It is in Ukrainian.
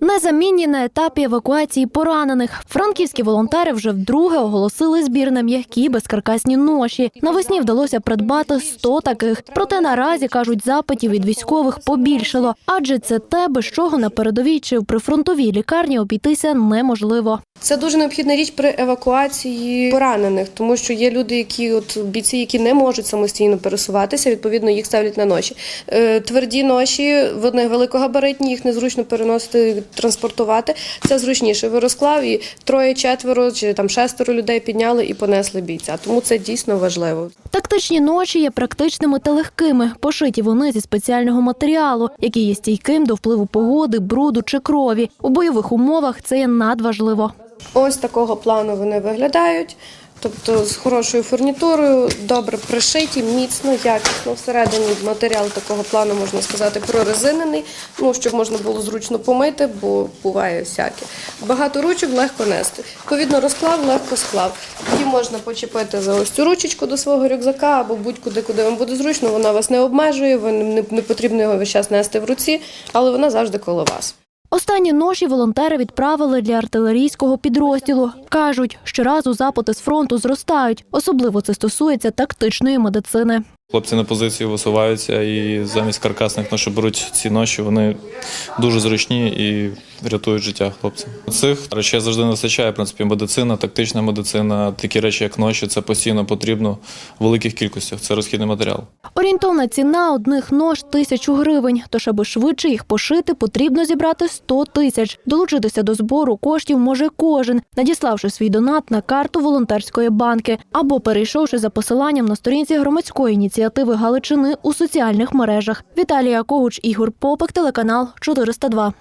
Незамінні на етапі евакуації поранених. Франківські волонтери вже вдруге оголосили збір на м'які безкаркасні ноші. Навесні вдалося придбати 100 таких. Проте наразі кажуть, запитів від військових побільшало, адже це те, без чого на передовій чи в прифронтовій лікарні обійтися неможливо. Це дуже необхідна річ при евакуації поранених, тому що є люди, які от бійці, які не можуть самостійно пересуватися, відповідно їх ставлять на ноші. Е, Тверді ноші, вони великогабаритні, їх незручно переносити, транспортувати. Це зручніше. Ви розклав і троє, четверо чи там шестеро людей підняли і понесли бійця. Тому це дійсно важливо. Тактичні ноші є практичними та легкими. Пошиті вони зі спеціального матеріалу, який є стійким до впливу погоди, бруду чи крові. У бойових умовах це є надважливо. Ось такого плану вони виглядають. Тобто з хорошою фурнітурою, добре пришиті, міцно, якісно. Всередині матеріал такого плану можна сказати прорезинений, ну щоб можна було зручно помити, бо буває всяке. Багато ручок легко нести. Відповідно, розклав, легко склав. Її можна почепити за ось цю ручечку до свого рюкзака або будь-куди, куди вам буде зручно. Вона вас не обмежує, не потрібно його весь час нести в руці, але вона завжди коло вас. Останні ноші волонтери відправили для артилерійського підрозділу. Кажуть, щоразу запити з фронту зростають. Особливо це стосується тактичної медицини. Хлопці на позицію висуваються і замість каркасних ноші беруть ці ноші. Вони дуже зручні і рятують життя хлопцям. Цих речей завжди не вистачає. В принципі, медицина, тактична медицина, такі речі, як ноші, це постійно потрібно в великих кількостях. Це розхідний матеріал. Орієнтовна ціна одних нож тисячу гривень. Тож, аби швидше їх пошити, потрібно зібрати 100 тисяч. Долучитися до збору коштів може кожен, надіславши свій донат на карту волонтерської банки або перейшовши за посиланням на сторінці громадської ініціативи Галичини у соціальних мережах. Віталія Когуч, Ігор Попик, телеканал 402.